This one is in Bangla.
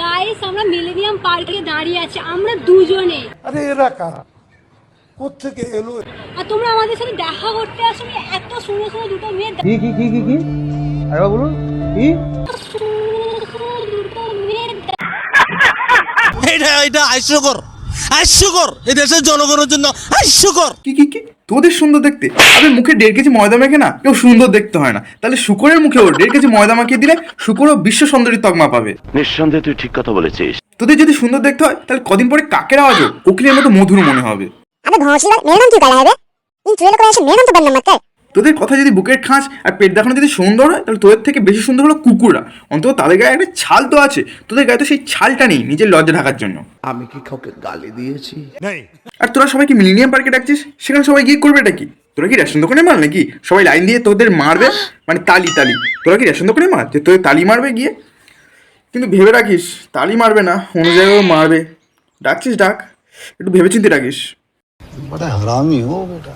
গাইস আমরা মিলেনিয়াম পার্কে দাঁড়িয়ে আছি আমরা দুজনে। আরে এরা কারা? কোথেকে এলো? আর তোমরা আমাদের সাথে দেখা করতে আসলে এত সুন্দর সুন্দর দুটো মেয়ে কি কি কি কি কি? আরে বলুন কি? এটা এটা আইসো হাস্যকর হাস্যকর এ দেশের জনগণের জন্য হাস্যকর কি কি কি? তোদের সুন্দর দেখতে। আরে মুখে দেড় কেজি ময়দা মেখে না কেউ সুন্দর দেখতে হয় না। তাহলে শুকরের মুখে ওর দেড় কেজি ময়দা মাখিয়ে দিলে শুকরও বিশ্ব সুন্দরী তকমা পাবে। নিঃসন্দেহে তুই ঠিক কথা বলেছিস। তোদের যদি সুন্দর দেখতে হয় তাহলে কদিন পরে কাকের আওয়াজও কোকিলের মতো মধুর মনে হবে। আরে ঘষি মেরন কি কালা হবে? ইন চুয়েল করে এসে মেরন তো বললাম তোদের কথা যদি বুকের খাঁচ আর পেট দেখানো যদি সুন্দর হয় তাহলে তোদের থেকে বেশি সুন্দর হলো কুকুররা। অন্তত তাদের গায়ে একটা ছাল তো আছে তোদের গায়ে তো সেই ছালটা নেই নিজের লজ্জা ঢাকার জন্য। আমি কি কাউকে গালি দিয়েছি? আর তোরা সবাইকে মিলিনিয়াম পার্কে ডাকছিস? সেখানে সবাই গিয়ে করবে এটা কি? তোরা কি রেশন দোকানে মার নাকি? সবাই লাইন দিয়ে তোদের মারবে? মানে তালি তালি। তোরা কি রেশন দোকানে মার যে তোদের তালি মারবে গিয়ে? কিন্তু ভেবে রাখিস তালি মারবে না অন্য জায়গায় মারবে। ডাকছিস ডাক। একটু ভেবে চিন্তে রাখিস বড় হারামি হো বেটা।